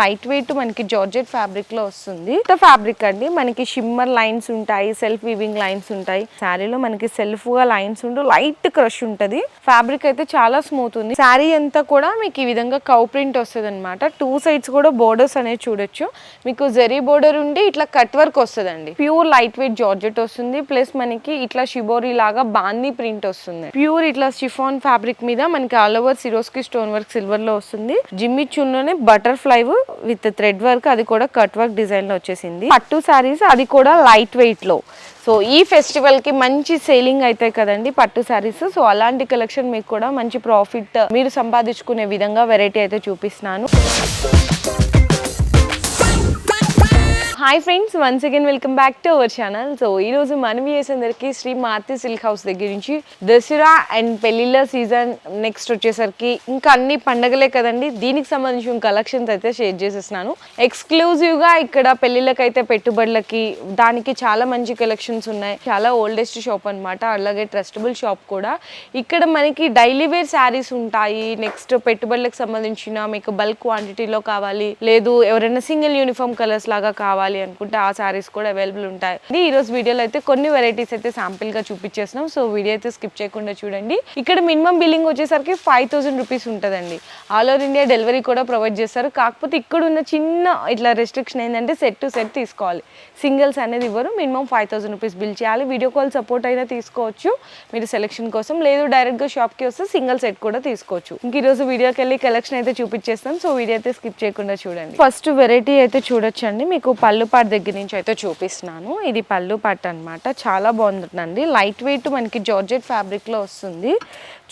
Light weight మనకి georgette ఫ్యాబ్రిక్లో వస్తుంది. ఫ్యాబ్రిక్ అండి. మనకి షిమ్మర్ లైన్స్ ఉంటాయి సెల్ఫ్ వీవింగ్ లైన్స్ ఉంటాయి. శారీలో మనకి సెల్ఫ్గా లైన్స్ ఉంటూ లైట్ క్రష్ ఉంటది. ఫ్యాబ్రిక్ అయితే చాలా స్మూత్ ఉంది. శారీ అంతా కూడా మీకు ఈ విధంగా కౌ ప్రింట్ వస్తుంది అనమాట టూ సైడ్స్ కూడా బోర్డర్స్ అనేది చూడొచ్చు. మీకు జెరీ బోర్డర్ ఉండి ఇట్లా కట్ వర్క్ వస్తుందండి. ప్యూర్ లైట్ వెయిట్ జార్జెట్ వస్తుంది. ప్లస్ మనకి ఇట్లా షిబోరీ లాగా బాందీ ప్రింట్ వస్తుంది. ప్యూర్ ఇట్లా షిఫాన్ ఫ్యాబ్రిక్ మీద మనకి all over Swarovski stone work సిల్వర్లో వస్తుంది. జిమ్మి చున్లోనే బటర్ఫ్లై విత్ థ్రెడ్ వర్క్ అది కూడా కట్ వర్క్ డిజైన్లో వచ్చేసింది. పట్టు శారీస్ అది కూడా లైట్ వెయిట్లో. సో ఈ ఫెస్టివల్కి మంచి సేలింగ్ అవుతాయి కదండి పట్టు శారీస్. సో అలాంటి కలెక్షన్ మీకు కూడా మంచి ప్రాఫిట్ మీరు సంపాదించుకునే విధంగా వెరైటీ అయితే చూపిస్తున్నాను. Hi friends once again welcome back to our channel so ఈ రోజు మనం చేసేందరికి శ్రీ మారుతి సిల్క్ హౌస్ దగ్గర నుంచి దసరా అండ్ పెళ్ళిళ్ళ సీజన్ నెక్స్ట్ వచ్చేసరికి ఇంకా అన్ని పండగలే కదండి. దీనికి సంబంధించిన కలెక్షన్స్ అయితే షేర్ చేసేస్తున్నాను. ఎక్స్క్లూజివ్గా ఇక్కడ పెళ్ళిళ్ళకైతే పెట్టుబడులకి దానికి చాలా మంచి కలెక్షన్స్ ఉన్నాయి. చాలా ఓల్డెస్ట్ షాప్ అన్నమాట. అలాగే ట్రస్టబుల్ షాప్ కూడా. ఇక్కడ మనకి డైలీ వేర్ శారీస్ ఉంటాయి. నెక్స్ట్ పెట్టుబడులకు సంబంధించిన మీకు బల్క్ క్వాంటిటీలో కావాలి. లేదు ఎవరైనా సింగిల్ యూనిఫామ్ కలర్స్ లాగా కావాలి. అనుకుంటే ఆ శారీస్ కూడా అవైలబుల్ ఉంటాయి. ఈ రోజు వీడియోలో అయితే కొన్ని వెరైటీస్ అయితే శాంపిల్గా చూపించేస్తున్నాం. సో వీడియో అయితే స్కిప్ చేయకుండా చూడండి. ఇక్కడ మినిమం బిల్లింగ్ వచ్చేసరికి ఫైవ్ థౌసండ్ రూపీస్ ఉంటుందండి. ఆల్ ఓవర్ ఇండియా డెలివరీ కూడా ప్రొవైడ్ చేస్తారు. కాకపోతే ఇక్కడ ఉన్న చిన్న ఇట్లా రెస్ట్రిక్షన్ ఏంటంటే సెట్ టు సెట్ తీసుకోవాలి. సింగిల్స్ అనేది ఇవ్వరు. Minimum five thousand rupees bill చేయాలి. వీడియో కాల్ సపోర్ట్ అయినా తీసుకోవచ్చు. మీరు సెలెక్షన్ కోసం లేదు డైరెక్ట్గా షాప్కి వస్తే సింగిల్ సెట్ కూడా తీసుకోవచ్చు. ఇంక ఈరోజు వీడియోకి వెళ్ళి కలెక్షన్ అయితే చూపించేస్తాం. సో వీడియో అయితే స్కిప్ చేయకుండా చూడండి. ఫస్ట్ వెరైటీ అయితే చూడొచ్చండి. మీకు పళ్ళు పాట దగ్గర నుంచి అయితే చూపిస్తున్నాను. ఇది పళ్ళు పాట అన్నమాట. చాలా బాగుంటుందండి. లైట్ వెయిట్ మనకి జార్జెట్ ఫ్యాబ్రిక్లో వస్తుంది.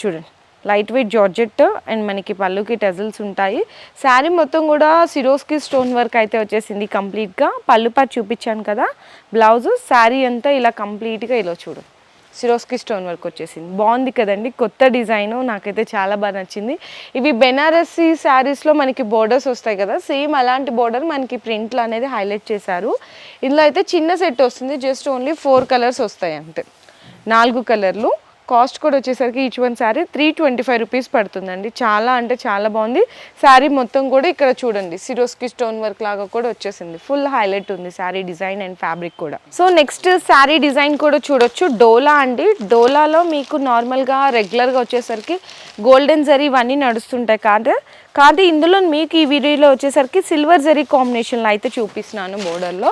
చూడండి. లైట్ వెయిట్ జార్జెట్ అండ్ మనకి పళ్ళుకి టెజల్స్ ఉంటాయి. శారీ మొత్తం కూడా సిరోస్కి స్టోన్ వర్క్ అయితే వచ్చేసింది కంప్లీట్గా పళ్ళు పాటు చూపించాను కదా. బ్లౌజ్ శారీ అంతా ఇలా కంప్లీట్గా ఇలా చూడండి సిరోస్కి స్టోన్ వర్క్ వచ్చేసింది. బాగుంది కదండి. కొత్త డిజైన్ నాకైతే చాలా బాగా నచ్చింది. ఇవి బెనారసీ శారీస్లో మనకి బోర్డర్స్ వస్తాయి కదా. సేమ్ అలాంటి బోర్డర్ మనకి ప్రింట్లు అనేది హైలైట్ చేశారు. ఇందులో అయితే చిన్న సెట్ వస్తుంది. జస్ట్ ఓన్లీ ఫోర్ కలర్స్ వస్తాయి అంతే. నాలుగు కలర్లు. కాస్ట్ కూడా వచ్చేసరికి each one sari three twenty five rupees పడుతుందండి. చాలా అంటే చాలా బాగుంది. శారీ మొత్తం కూడా ఇక్కడ చూడండి సిరోస్కి స్టోన్ వర్క్ లాగా కూడా వచ్చేసింది. ఫుల్ హైలైట్ ఉంది శారీ డిజైన్ అండ్ ఫ్యాబ్రిక్ కూడా. సో నెక్స్ట్ శారీ డిజైన్ కూడా చూడొచ్చు. డోలా అండి. డోలాలో మీకు నార్మల్గా రెగ్యులర్గా వచ్చేసరికి గోల్డెన్ జరీ ఇవన్నీ నడుస్తుంటాయి కాదు. కాదు ఇందులో మీకు ఈ వీడియోలో వచ్చేసరికి సిల్వర్ జరీ కాంబినేషన్లో అయితే చూపిస్తున్నాను బోర్డర్లో.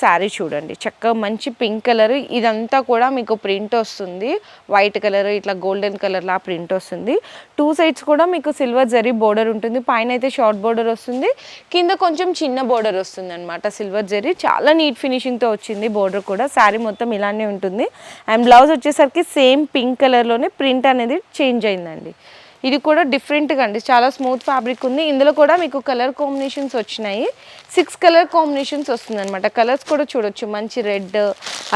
శారీ చూడండి. చక్కగా మంచి పింక్ కలర్. ఇదంతా కూడా మీకు ప్రింట్ వస్తుంది. వైట్ కలర్ ఇట్లా గోల్డెన్ కలర్లా ప్రింట్ వస్తుంది. టూ సైడ్స్ కూడా మీకు సిల్వర్ జరీ బోర్డర్ ఉంటుంది. పైన అయితే షార్ట్ బోర్డర్ వస్తుంది. కింద కొంచెం చిన్న బోర్డర్ వస్తుంది అనమాట సిల్వర్ జరీ. చాలా నీట్ ఫినిషింగ్తో వచ్చింది బోర్డర్ కూడా. శారీ మొత్తం ఇలానే ఉంటుంది. అండ్ బ్లౌజ్ వచ్చేసరికి సేమ్ పింక్ కలర్లోనే ప్రింట్ అనేది చేంజ్ అయిందండి. ఇది కూడా డిఫరెంట్గా అండి. చాలా స్మూత్ ఫ్యాబ్రిక్ ఉంది. ఇందులో కూడా మీకు కలర్ కాంబినేషన్స్ వచ్చినాయి. సిక్స్ కలర్ కాంబినేషన్స్ వస్తుంది అనమాట కలర్స్ కూడా చూడొచ్చు. మంచి రెడ్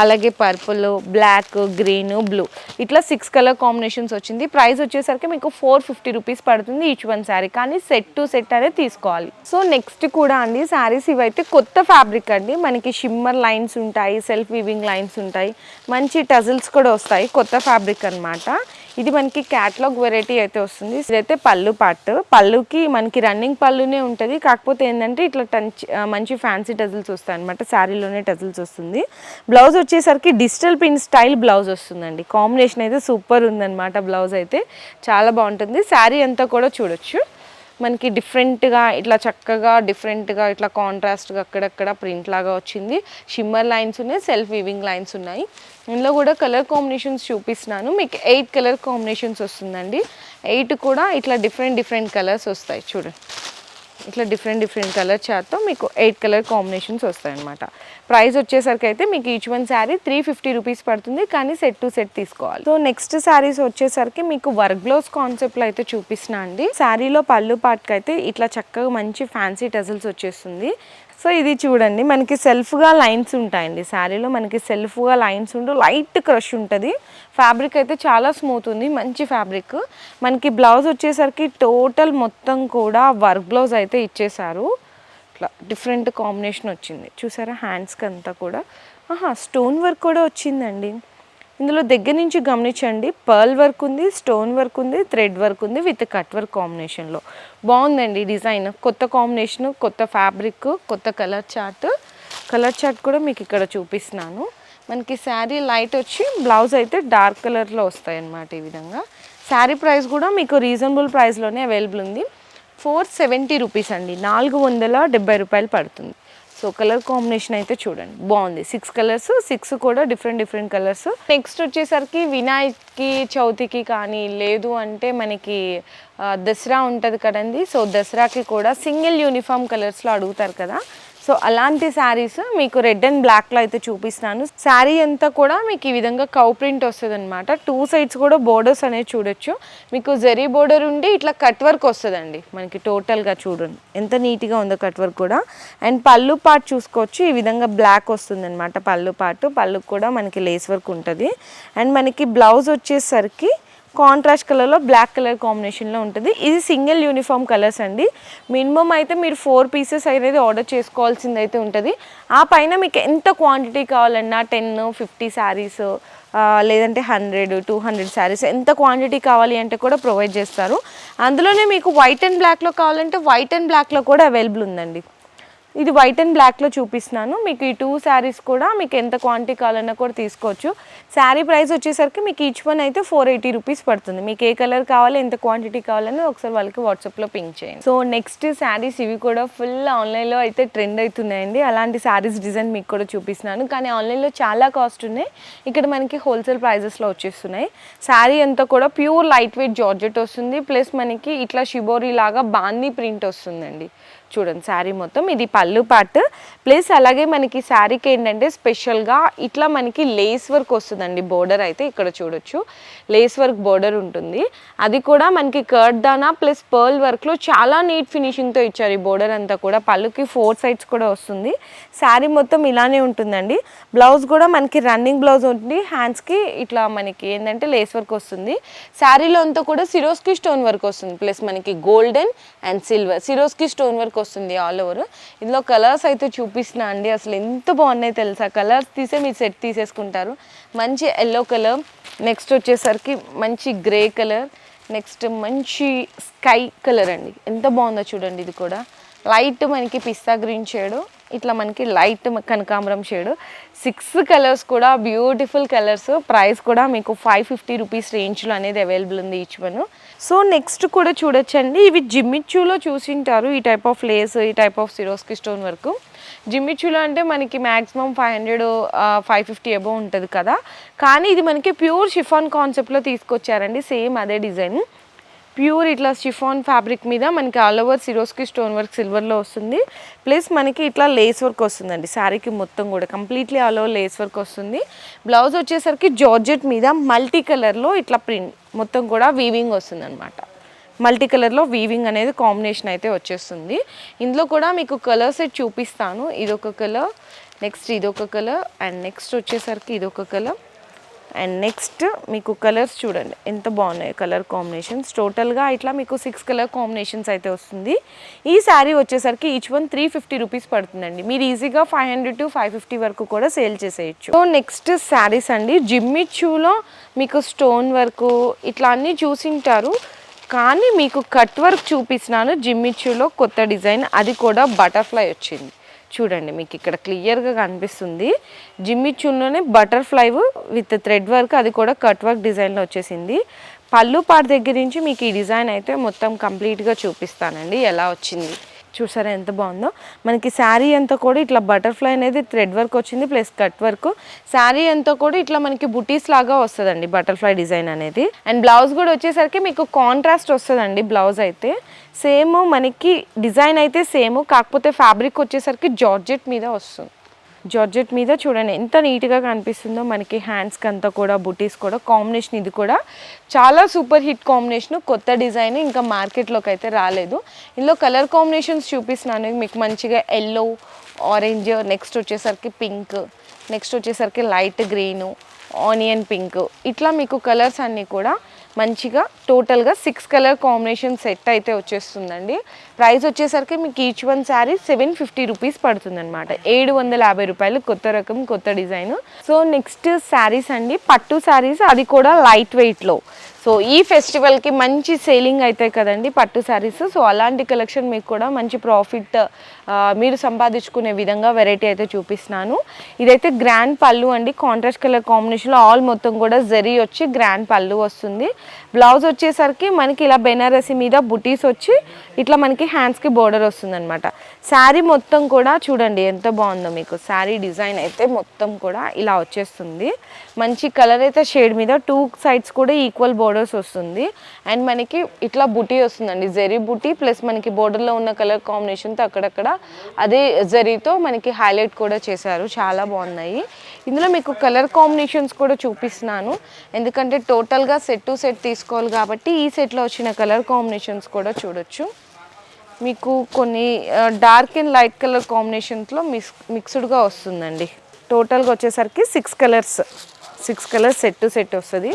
అలాగే పర్పుల్ బ్లాక్ గ్రీన్ బ్లూ ఇట్లా సిక్స్ కలర్ కాంబినేషన్స్ వచ్చింది. ప్రైస్ వచ్చేసరికి మీకు ఫోర్ ఫిఫ్టీ రూపీస్ పడుతుంది ఈచ్ వన్ శారీ కానీ సెట్ టు సెట్ అనేది తీసుకోవాలి. సో నెక్స్ట్ కూడా అండి శారీస్ ఇవైతే కొత్త ఫ్యాబ్రిక్ అండి. మనకి షిమ్మర్ లైన్స్ ఉంటాయి సెల్ఫ్ వీవింగ్ లైన్స్ ఉంటాయి. మంచి టజిల్స్ కూడా వస్తాయి కొత్త ఫ్యాబ్రిక్ అనమాట ఇది మనకి క్యాట్లాగ్ వెరైటీ అయితే వస్తుంది. ఇదైతే పళ్ళు పార్ట్ పళ్ళుకి మనకి రన్నింగ్ పళ్ళునే ఉంటుంది. కాకపోతే ఏంటంటే ఇట్లా టంచ్ మంచి ఫ్యాన్సీ టజిల్స్ వస్తాయి అనమాట శారీలోనే టజిల్స్ వస్తుంది. బ్లౌజ్ వచ్చేసరికి డిజిటల్ పిన్ స్టైల్ బ్లౌజ్ వస్తుందండి. కాంబినేషన్ అయితే సూపర్ ఉందన్నమాట బ్లౌజ్ అయితే. చాలా బాగుంటుంది. శారీ అంతా కూడా చూడొచ్చు. మనకి డిఫరెంట్గా ఇట్లా చక్కగా డిఫరెంట్గా ఇట్లా కాంట్రాస్ట్గా అక్కడక్కడ ప్రింట్ లాగా వచ్చింది. షిమ్మర్ లైన్స్ ఉన్నాయి సెల్ఫ్ వీవింగ్ లైన్స్ ఉన్నాయి. ఇందులో కూడా కలర్ కాంబినేషన్స్ చూపిస్తున్నాను. మీకు ఎయిట్ కలర్ కాంబినేషన్స్ వస్తుందండి. ఎయిట్ కూడా ఇట్లా డిఫరెంట్ డిఫరెంట్ కలర్స్ వస్తాయి. చూడండి. ఇట్లా డిఫరెంట్ డిఫరెంట్ కలర్ చార్ట్తో మీకు ఎయిట్ కలర్ కాంబినేషన్స్ వస్తాయి అనమాట ప్రైస్ వచ్చేసరికి అయితే మీకు each one sari three fifty rupees పడుతుంది కానీ సెట్ టు సెట్ తీసుకోవాలి. సో నెక్స్ట్ శారీస్ వచ్చేసరికి మీకు వర్క్ బ్లౌజ్ కాన్సెప్ట్లో అయితే చూపిస్తున్నా అండి. శారీలో పళ్ళు పాటుకైతే అయితే ఇట్లా చక్కగా మంచి ఫ్యాన్సీ టజల్స్ వచ్చేస్తుంది. సో ఇది చూడండి మనకి సెల్ఫ్గా లైన్స్ ఉంటాయండి. శారీలో మనకి సెల్ఫ్గా లైన్స్ ఉంటూ లైట్ క్రష్ ఉంటుంది. ఫ్యాబ్రిక్ అయితే చాలా స్మూత్ ఉంది మంచి ఫ్యాబ్రిక్. మనకి బ్లౌజ్ వచ్చేసరికి టోటల్ మొత్తం కూడా వర్క్ బ్లౌజ్ అయితే ఇచ్చేసారు ఇట్లా డిఫరెంట్ కాంబినేషన్ వచ్చింది. చూసారా హ్యాండ్స్కి అంతా కూడా. ఆహా స్టోన్ వర్క్ కూడా వచ్చిందండి. ఇందులో దగ్గర నుంచి గమనించండి పర్ల్ వర్క్ ఉంది స్టోన్ వర్క్ ఉంది థ్రెడ్ వర్క్ ఉంది విత్ కట్ వర్క్ కాంబినేషన్లో. బాగుందండి డిజైన్. కొత్త కాంబినేషన్ కొత్త ఫ్యాబ్రిక్ కొత్త కలర్ చార్ట్. కలర్ చార్ట్ కూడా మీకు ఇక్కడ చూపిస్తున్నాను. మనకి శారీ లైట్ వచ్చి బ్లౌజ్ అయితే డార్క్ కలర్లో వస్తాయి అన్నమాట ఈ విధంగా. శారీ ప్రైస్ కూడా మీకు రీజనబుల్ ప్రైస్లోనే అవైలబుల్ ఉంది. ఫోర్ సెవెంటీ రూపీస్ అండి. నాలుగు వందల డెబ్బై రూపాయలు పడుతుంది. సో కలర్ కాంబినేషన్ అయితే చూడండి. బాగుంది. సిక్స్ కలర్స్ సిక్స్ కూడా డిఫరెంట్ డిఫరెంట్ కలర్స్. నెక్స్ట్ వచ్చేసరికి వినాయక్కి చవితికి కానీ లేదు అంటే మనకి దసరా ఉంటుంది కదండి. సో దసరాకి కూడా సింగిల్ యూనిఫామ్ కలర్స్లో అడుగుతారు కదా. సో అలాంటి శారీస్ మీకు రెడ్ అండ్ బ్లాక్లో అయితే చూపిస్తాను శారీ అంతా కూడా మీకు ఈ విధంగా కౌ ప్రింట్ వస్తుంది అనమాట టూ సైడ్స్ కూడా బోర్డర్స్ అనేవి చూడొచ్చు. మీకు జరీ బోర్డర్ ఉండి ఇట్లా కట్ వర్క్ వస్తుందండి. మనకి టోటల్గా చూడండి. ఎంత నీట్గా ఉందో కట్ వర్క్ కూడా. అండ్ పళ్ళు పార్ట్ చూసుకోవచ్చు. ఈ విధంగా బ్లాక్ వస్తుంది అనమాట పళ్ళు పాటు పళ్ళు కూడా మనకి లేస్ వర్క్ ఉంటుంది. అండ్ మనకి బ్లౌజ్ వచ్చేసరికి కాంట్రాస్ట్ కలర్లో బ్లాక్ కలర్ కాంబినేషన్లో ఉంటుంది. ఇది సింగిల్ యూనిఫామ్ కలర్స్ అండి. మినిమం అయితే మీరు ఫోర్ పీసెస్ అనేది ఆర్డర్ చేసుకోవాల్సింది అయితే ఉంటుంది. ఆ పైన మీకు ఎంత క్వాంటిటీ కావాలన్నా టెన్ ఫిఫ్టీ శారీస్ లేదంటే హండ్రెడ్ టూ హండ్రెడ్ శారీస్ ఎంత క్వాంటిటీ కావాలి అంటే కూడా ప్రొవైడ్ చేస్తారు. అందులోనే మీకు వైట్ అండ్ బ్లాక్లో కావాలంటే వైట్ అండ్ బ్లాక్లో కూడా అవైలబుల్ ఉందండి. ఇది వైట్ అండ్ బ్లాక్లో చూపిస్తున్నాను. మీకు ఈ టూ శారీస్ కూడా మీకు ఎంత క్వాంటిటీ కావాలన్నా కూడా తీసుకోవచ్చు. శారీ ప్రైస్ వచ్చేసరికి మీకు ఈచ్ వన్ అయితే ఫోర్ ఎయిటీ రూపీస్ పడుతుంది. మీకు ఏ కలర్ కావాలి ఎంత క్వాంటిటీ కావాలని ఒకసారి వాళ్ళకి వాట్సాప్లో పింక్ చేయండి. సో నెక్స్ట్ శారీస్ ఇవి కూడా ఫుల్ ఆన్లైన్లో అయితే ట్రెండ్ అవుతున్నాయండి అలాంటి శారీస్ డిజైన్ మీకు కూడా చూపిస్తున్నాను. కానీ ఆన్లైన్లో చాలా కాస్ట్ ఉన్నాయి. ఇక్కడ మనకి హోల్సేల్ ప్రైజెస్లో వచ్చేస్తున్నాయి. శారీ అంతా కూడా ప్యూర్ లైట్ వెయిట్ జార్జెట్ వస్తుంది. ప్లస్ మనకి ఇట్లా షిబోరీ లాగా బాందీ ప్రింట్ వస్తుందండి. చూడండి శారీ మొత్తం. ఇది పళ్ళు పార్ట్ ప్లస్ అలాగే మనకి శారీకి ఏంటంటే స్పెషల్గా ఇట్లా మనకి లేస్ వర్క్ వస్తుందండి. బోర్డర్ అయితే ఇక్కడ చూడొచ్చు. లేస్ వర్క్ బోర్డర్ ఉంటుంది. అది కూడా మనకి కర్డ్ దానా ప్లస్ పర్ల్ వర్క్లో చాలా నీట్ ఫినిషింగ్తో ఇచ్చారు ఈ బోర్డర్ అంతా కూడా. పళ్ళుకి ఫోర్ సైడ్స్ కూడా వస్తుంది. శారీ మొత్తం ఇలానే ఉంటుందండి. బ్లౌజ్ కూడా మనకి రన్నింగ్ బ్లౌజ్ ఉంటుంది. హ్యాండ్స్కి ఇట్లా మనకి ఏంటంటే లేస్ వర్క్ వస్తుంది. శారీలో అంతా కూడా సిరోస్కి స్టోన్ వర్క్ వస్తుంది. ప్లస్ మనకి golden and silver Swarovski stone work వస్తుంది ఆల్ ఓవర్ ఇందులో కలర్స్ అయితే చూపిస్తున్నా అండి. అసలు ఎంత బాగున్నాయి తెలుసా? కలర్స్ తీసే మీరు సెట్ తీసేసుకుంటారు. మంచి ఎల్లో కలర్ నెక్స్ట్ వచ్చేసరికి మంచి గ్రే కలర్ నెక్స్ట్ మంచి స్కై కలర్ అండి. ఎంత బాగుందో చూడండి ఇది కూడా. లైట్ మనకి పిస్తా గ్రీన్ షేడు ఇట్లా మనకి లైట్ కనకాంబరం షేడ్. సిక్స్ కలర్స్ కూడా బ్యూటిఫుల్ కలర్స్ ప్రైస్ కూడా మీకు ఫైవ్ ఫిఫ్టీ రూపీస్ రేంజ్లో అనేది అవైలబుల్ ఉంది ఈచ్ వన్ సో నెక్స్ట్ కూడా చూడొచ్చండి. ఇవి జిమ్మిచ్చులో చూసింటారు ఈ టైప్ ఆఫ్ లేస్ ఈ టైప్ ఆఫ్ సిరోస్కి స్టోన్ వరకు జిమ్మిచ్చులో అంటే మనకి maximum five hundred five fifty అబో ఉంటుంది కదా. కానీ ఇది మనకి ప్యూర్ షిఫాన్ కాన్సెప్ట్లో తీసుకొచ్చారండి. సేమ్ అదే డిజైన్ ప్యూర్ ఇట్లా షిఫాన్ ఫ్యాబ్రిక్ మీద మనకి all over Swarovski stone work సిల్వర్లో వస్తుంది. ప్లస్ మనకి ఇట్లా లేస్ వర్క్ వస్తుందండి. శారీకి మొత్తం కూడా completely all over lace work వస్తుంది. బ్లౌజ్ వచ్చేసరికి జార్జెట్ మీద మల్టీ కలర్లో ఇట్లా ప్రింట్ మొత్తం కూడా వీవింగ్ వస్తుంది అనమాట మల్టీ కలర్లో వీవింగ్ అనేది కాంబినేషన్ అయితే వచ్చేస్తుంది. ఇందులో కూడా మీకు కలర్ సెట్ చూపిస్తాను. ఇదొక కలర్ నెక్స్ట్ ఇదొక కలర్ అండ్ నెక్స్ట్ వచ్చేసరికి ఇదొక కలర్. అండ్ నెక్స్ట్ మీకు కలర్స్ చూడండి. ఎంత బాగున్నాయి కలర్ కాంబినేషన్స్ టోటల్గా ఇట్లా మీకు సిక్స్ కలర్ కాంబినేషన్స్ అయితే వస్తుంది. ఈ శారీ వచ్చేసరికి each one three fifty rupees పడుతుందండి. మీరు ఈజీగా five hundred to five fifty వరకు కూడా సేల్ చేసేయచ్చు. సో నెక్స్ట్ శారీస్ అండి. జిమ్మిచ్యూలో మీకు స్టోన్ వర్క్ ఇట్లా అన్నీ చూసింటారు. కానీ మీకు కట్ వర్క్ చూపిస్తున్నాను. జిమ్మిచ్యూలో కొత్త డిజైన్ అది కూడా బటర్ఫ్లై వచ్చింది. చూడండి మీకు ఇక్కడ క్లియర్గా కనిపిస్తుంది. జిమ్మిచ్యూలోనే బటర్ఫ్లై విత్ థ్రెడ్ వర్క్ అది కూడా కట్ వర్క్ డిజైన్లో వచ్చేసింది. పళ్ళు పాట దగ్గర నుంచి మీకు ఈ డిజైన్ అయితే మొత్తం కంప్లీట్గా చూపిస్తానండి ఎలా వచ్చింది. చూసారా ఎంత బాగుందో? మనకి శారీ అంతా కూడా ఇట్లా బటర్ఫ్లై అనేది థ్రెడ్ వర్క్ వచ్చింది ప్లస్ కట్ వర్క్. శారీ అంతా కూడా ఇట్లా మనకి బుటీస్ లాగా వస్తుందండి బటర్ఫ్లై డిజైన్ అనేది. అండ్ బ్లౌజ్ కూడా వచ్చేసరికి మీకు కాంట్రాస్ట్ వస్తుందండి బ్లౌజ్ అయితే. సేమ్ మనకి డిజైన్ అయితే సేమ్ కాకపోతే ఫ్యాబ్రిక్ వచ్చేసరికి జార్జెట్ మీద వస్తుంది. జార్జెట్ మీద చూడండి ఎంత నీట్గా కనిపిస్తుందో మనకి హ్యాండ్స్కి అంతా కూడా బుటీస్ కూడా కాంబినేషన్ ఇది కూడా. చాలా సూపర్ హిట్ కాంబినేషన్ కొత్త డిజైన్ ఇంకా మార్కెట్లోకి అయితే రాలేదు. ఇందులో కలర్ కాంబినేషన్స్ చూపిస్తున్నాను మీకు మంచిగా ఎల్లో ఆరెంజ్ నెక్స్ట్ వచ్చేసరికి పింక్ నెక్స్ట్ వచ్చేసరికి లైట్ గ్రీను ఆనియన్ పింక్. ఇట్లా మీకు కలర్స్ అన్నీ కూడా మంచిగా టోటల్గా సిక్స్ కలర్ కాంబినేషన్ సెట్ అయితే వచ్చేస్తుందండి. ప్రైస్ వచ్చేసరికి మీకు each one sari seven fifty rupees పడుతుందన్నమాట. ఏడు వందల యాభై రూపాయలు కొత్త రకం కొత్త డిజైన్. సో నెక్స్ట్ శారీస్ అండి. పట్టు శారీస్ అది కూడా లైట్ వెయిట్లో సో ఈ ఫెస్టివల్కి మంచి సేలింగ్ అవుతాయి కదండి పట్టు శారీస్ సో అలాంటి కలెక్షన్ మీకు కూడా మంచి ప్రాఫిట్ మీరు సంపాదించుకునే విధంగా వెరైటీ అయితే చూపిస్తున్నాను. ఇదైతే గ్రాండ్ పళ్ళు అండి. కాంట్రాస్ట్ కలర్ కాంబినేషన్లో ఆల్ మొత్తం కూడా జరీ వచ్చి గ్రాండ్ పళ్ళు వస్తుంది. బ్లౌజ్ వచ్చేసరికి మనకి ఇలా బెనారసి మీద బుటీస్ వచ్చి ఇట్లా మనకి హ్యాండ్స్కి బోర్డర్ వస్తుందనమాట శారీ మొత్తం కూడా చూడండి ఎంత బాగుందో మీకు. శారీ డిజైన్ అయితే మొత్తం కూడా ఇలా వచ్చేస్తుంది. మంచి కలర్ అయితే షేడ్ మీద టూ సైడ్స్ కూడా ఈక్వల్ బోర్డర్స్ వస్తుంది. అండ్ మనకి ఇట్లా బుటీ వస్తుందండి. జరీ బుటీ ప్లస్ మనకి బోర్డర్లో ఉన్న కలర్ కాంబినేషన్తో అక్కడక్కడ అదే జరీతో మనకి హైలైట్ కూడా చేశారు. చాలా బాగున్నాయి. ఇందులో మీకు కలర్ కాంబినేషన్స్ కూడా చూపిస్తున్నాను. ఎందుకంటే టోటల్గా సెట్ టు సెట్ తీసుకోవాలి కాబట్టి ఈ సెట్లో వచ్చిన కలర్ కాంబినేషన్స్ కూడా చూడొచ్చు. మీకు కొన్ని డార్క్ అండ్ లైట్ కలర్ కాంబినేషన్స్లో మిక్స్ మిక్స్డ్గా వస్తుందండి. టోటల్గా వచ్చేసరికి six colours six colours set to set వస్తుంది.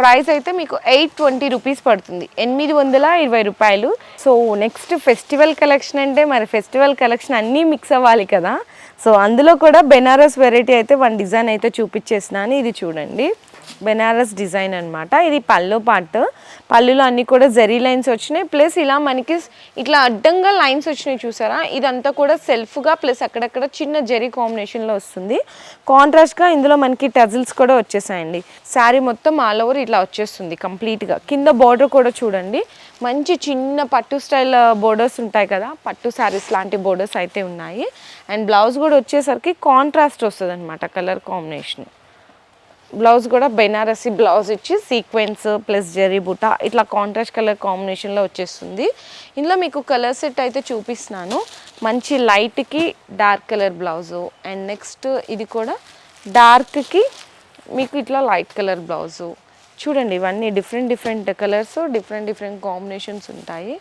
ప్రైస్ అయితే మీకు ఎయిట్ ట్వంటీ రూపీస్ పడుతుంది. ఎనిమిది వందల ఇరవై రూపాయలు. సో నెక్స్ట్ ఫెస్టివల్ కలెక్షన్ అంటే మరి ఫెస్టివల్ కలెక్షన్ అన్నీ మిక్స్ అవ్వాలి కదా. సో అందులో కూడా బెనారస్ వెరైటీ అయితే వన్ డిజైన్ అయితే చూపించేసినాను ఇది చూడండి. బెనారస్ డిజైన్ అనమాట ఇది పళ్ళు పార్ట్ పళ్ళులో అన్ని కూడా జరీ లైన్స్ వచ్చినాయి. ప్లస్ ఇలా మనకి ఇట్లా అడ్డంగా లైన్స్ వచ్చినాయి చూసారా? ఇదంతా కూడా సెల్ఫ్గా ప్లస్ అక్కడక్కడ చిన్న జరీ కాంబినేషన్లో వస్తుంది. కాంట్రాస్ట్గా ఇందులో మనకి టజిల్స్ కూడా వచ్చేసాయండి. శారీ మొత్తం ఆల్ ఓవర్ ఇట్లా వచ్చేస్తుంది కంప్లీట్గా కింద బోర్డర్ కూడా చూడండి. మంచి చిన్న పట్టు స్టైల్ బోర్డర్స్ ఉంటాయి కదా? పట్టు శారీస్ లాంటి బోర్డర్స్ అయితే ఉన్నాయి. అండ్ బ్లౌజ్ కూడా వచ్చేసరికి కాంట్రాస్ట్ వస్తుంది అనమాట కలర్ కాంబినేషన్ బ్లౌజ్ కూడా బెనారసి బ్లౌజ్ ఇచ్చి సీక్వెన్స్ ప్లస్ జరీ బుట్ట ఇట్లా కాంట్రాస్ట్ కలర్ కాంబినేషన్లో వచ్చేస్తుంది. ఇందులో మీకు కలర్ సెట్ అయితే చూపిస్తున్నాను. మంచి లైట్కి dark colour blouse. And next ఇది కూడా డార్క్కి మీకు ఇట్లా లైట్ కలర్ బ్లౌజు. చూడండి ఇవన్నీ different different colours different different combinations ఉంటాయి.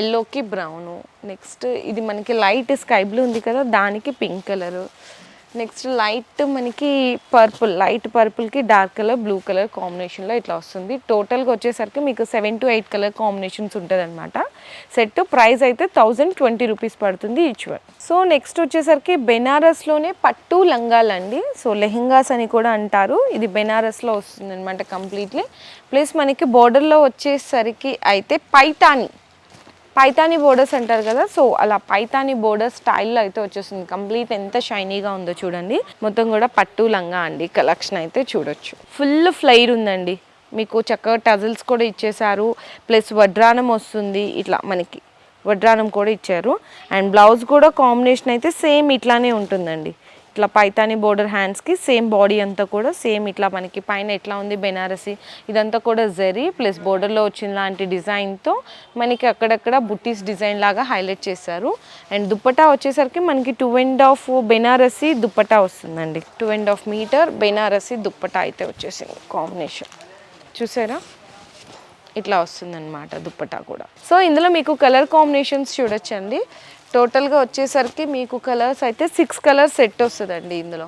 ఎల్లోకి బ్రౌను నెక్స్ట్ ఇది మనకి లైట్ స్కై బ్లూ ఉంది కదా దానికి పింక్ కలరు నెక్స్ట్ లైట్ మనకి పర్పుల్ లైట్ పర్పుల్కి డార్క్ కలర్ బ్లూ కలర్ కాంబినేషన్లో ఇట్లా వస్తుంది. టోటల్గా వచ్చేసరికి మీకు seven to eight colour combinations ఉంటుంది అనమాట సెట్ ప్రైస్ అయితే థౌజండ్ ట్వంటీ రూపీస్ పడుతుంది ఈచ్ వన్ సో నెక్స్ట్ వచ్చేసరికి బెనారస్లోనే పట్టు లంగాలండి సో లెహెంగాస్ అని కూడా అంటారు. ఇది బెనారస్లో వస్తుంది అనమాట కంప్లీట్లీ ప్లస్ మనకి బోర్డర్లో వచ్చేసరికి అయితే పైతాని పైతాని బోర్డర్స్ అంటారు కదా సో అలా పైతాని బోర్డర్ స్టైల్లో అయితే వచ్చేస్తుంది. కంప్లీట్ ఎంత షైనీగా ఉందో చూడండి. మొత్తం కూడా పట్టు లంగా అండి. కలెక్షన్ అయితే చూడొచ్చు. ఫుల్ ఫ్లైర్ ఉందండి. మీకు చక్కగా టజిల్స్ కూడా ఇచ్చేసారు ప్లస్ వడ్రానం వస్తుంది. ఇట్లా మనకి వడ్రానం కూడా ఇచ్చారు. అండ్ బ్లౌజ్ కూడా కాంబినేషన్ అయితే సేమ్ ఇట్లానే ఉంటుందండి. ఇట్లా పైతాని బోర్డర్ హ్యాండ్స్కి సేమ్ బాడీ అంతా కూడా సేమ్ ఇట్లా మనకి పైన ఎట్లా ఉంది బెనారసి ఇదంతా కూడా జరీ ప్లస్ బోర్డర్లో వచ్చిన లాంటి డిజైన్తో మనకి అక్కడక్కడ బుట్టీస్ డిజైన్ లాగా హైలైట్ చేశారు. అండ్ దుప్పటా వచ్చేసరికి మనకి two and half Banarasi dupatta వస్తుందండి. Two and half metre Banarasi dupatta అయితే వచ్చేసింది కాంబినేషన్ చూసారా? ఇట్లా వస్తుందన్నమాట దుప్పటా కూడా. సో ఇందులో మీకు కలర్ కాంబినేషన్స్ చూడొచ్చండి. టోటల్గా వచ్చేసరికి మీకు కలర్స్ అయితే సిక్స్ కలర్స్ సెట్ వస్తుందండి ఇందులో.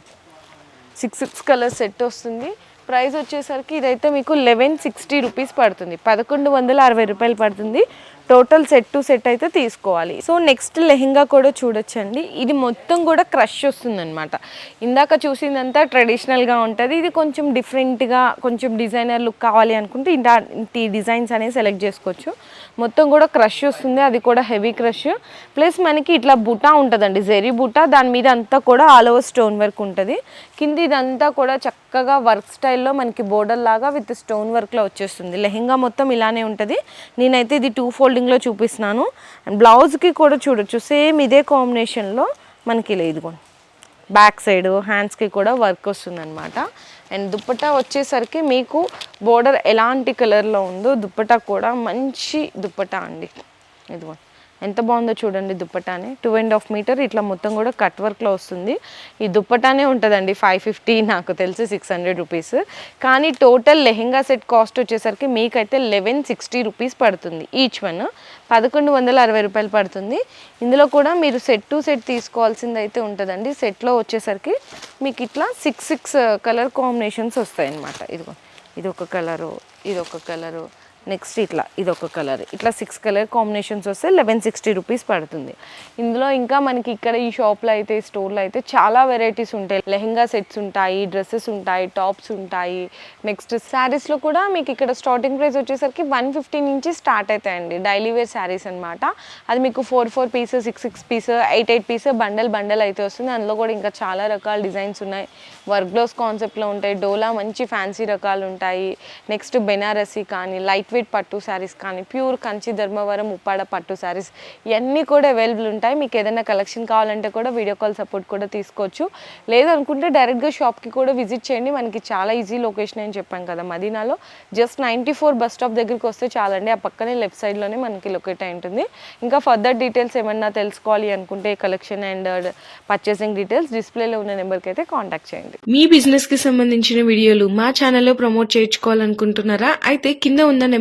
సిక్స్ సిక్స్ కలర్ సెట్ వస్తుంది. ప్రైస్ వచ్చేసరికి ఇదైతే మీకు లెవెన్ సిక్స్టీ రూపీస్ పడుతుంది. పదకొండు వందల అరవై రూపాయలు పడుతుంది. టోటల్ సెట్ టు సెట్ అయితే తీసుకోవాలి. సో నెక్స్ట్ లెహెంగా కూడా చూడొచ్చండి. ఇది మొత్తం కూడా క్రష్ వస్తుందన్నమాట. ఇందాక చూసిందంతా ట్రెడిషనల్గా ఉంటుంది. ఇది కొంచెం డిఫరెంట్గా కొంచెం డిజైనర్ లుక్ కావాలి అనుకుంటే ఇంటి డిజైన్స్ అనేవి సెలెక్ట్ చేసుకోవచ్చు. మొత్తం కూడా క్రష్ వస్తుంది. అది కూడా హెవీ క్రష్. ప్లస్ మనకి ఇట్లా బుటా ఉంటుందండి. జెరీ బుటా. దాని మీద అంతా కూడా ఆల్ ఓవర్ స్టోన్ వర్క్ ఉంటుంది. కింద ఇదంతా కూడా చక్క చక్కగా వర్క్ స్టైల్లో మనకి బోర్డర్ లాగా విత్ స్టోన్ వర్క్లో వచ్చేస్తుంది. లెహెంగా మొత్తం ఇలానే ఉంటుంది. నేనైతే ఇది టూ ఫోల్డింగ్లో చూపిస్తున్నాను. అండ్ బ్లౌజ్కి కూడా చూడొచ్చు. సేమ్ ఇదే కాంబినేషన్లో మనకి ఇలా ఇదిగోండి. బ్యాక్ సైడ్ హ్యాండ్స్కి కూడా వర్క్ వస్తుందన్నమాట. అండ్ దుప్పటా వచ్చేసరికి మీకు బోర్డర్ ఎలాంటి కలర్లో ఉందో దుప్పటా కూడా మంచి దుప్పటా అండి. ఇదిగో ఎంత బాగుందో చూడండి దుప్పటానే. టూ అండ్ హాఫ్ మీటర్ ఇట్లా మొత్తం కూడా కట్ వర్క్లో వస్తుంది. ఈ దుప్పటానే ఉంటుందండి ఫైవ్ ఫిఫ్టీ నాకు తెలిసి సిక్స్ హండ్రెడ్ రూపీస్ కానీ టోటల్ లెహెంగా సెట్ కాస్ట్ వచ్చేసరికి మీకైతే లెవెన్ సిక్స్టీ రూపీస్ పడుతుంది ఈచ్ వన్ పదకొండు వందల అరవై రూపాయలు పడుతుంది. ఇందులో కూడా మీరు సెట్ టు సెట్ తీసుకోవాల్సింది అయితే ఉంటుందండి సెట్లో వచ్చేసరికి మీకు ఇట్లా సిక్స్ సిక్స్ కలర్ కాంబినేషన్స్ వస్తాయి అన్నమాట ఇదిగో ఇది ఒక కలరు ఇది ఒక కలరు నెక్స్ట్ ఇట్లా ఇది ఒక కలర్. ఇట్లా సిక్స్ కలర్ కాంబినేషన్స్ వస్తే లెవెన్ సిక్స్టీ రూపీస్ పడుతుంది. ఇందులో ఇంకా మనకి ఇక్కడ ఈ షాప్లో అయితే స్టోర్లో అయితే చాలా వెరైటీస్ ఉంటాయి. లెహెంగా సెట్స్ ఉంటాయి డ్రెస్సెస్ ఉంటాయి టాప్స్ ఉంటాయి. నెక్స్ట్ శారీస్లో కూడా మీకు ఇక్కడ స్టార్టింగ్ ప్రైస్ వచ్చేసరికి వన్ ఫిఫ్టీ నుంచి స్టార్ట్ అవుతాయండి. డైలీ వేర్ శారీస్ అనమాట అది మీకు four four piece six six piece eight eight piece bundle bundle అయితే వస్తుంది. అందులో కూడా ఇంకా చాలా రకాల డిజైన్స్ ఉన్నాయి. వర్క్ బ్లౌజ్ కాన్సెప్ట్లో ఉంటాయి. డోలా మంచి ఫ్యాన్సీ రకాలు ఉంటాయి. నెక్స్ట్ బెనారసీ కానీ లైట్ లిక్విడ్ పట్టు శారీస్ కానీ ప్యూర్ కంచి ధర్మవరం ఉప్పాడ పట్టు శారీస్ ఇవన్నీ కూడా అవైలబుల్ ఉంటాయి. మీకు ఏదైనా కలెక్షన్ కావాలంటే కూడా వీడియో కాల్ సపోర్ట్ కూడా తీసుకోవచ్చు. లేదనుకుంటే డైరెక్ట్గా షాప్కి కూడా విజిట్ చేయండి. మనకి చాలా ఈజీ లొకేషన్ అని చెప్పాం కదా మదీనాలో. Just ninety four bus stop దగ్గరికి వస్తే చాలండి. ఆ పక్కనే లెఫ్ట్ సైడ్లోనే మనకి లొకేట్ అయి ఉంటుంది. ఇంకా ఫర్దర్ డీటెయిల్స్ ఏమన్నా తెలుసుకోవాలి అనుకుంటే కలెక్షన్ అండ్ పర్చేసింగ్ డీటెయిల్స్ డిస్ప్లేలో ఉన్న నెంబర్కి అయితే కాంటాక్ట్ చేయండి. మీ బిజినెస్కి సంబంధించిన వీడియోలు మా ఛానల్లో ప్రమోట్ చేయించుకోవాలనుకుంటున్నారా? అయితే కింద ఉన్న నెంబర్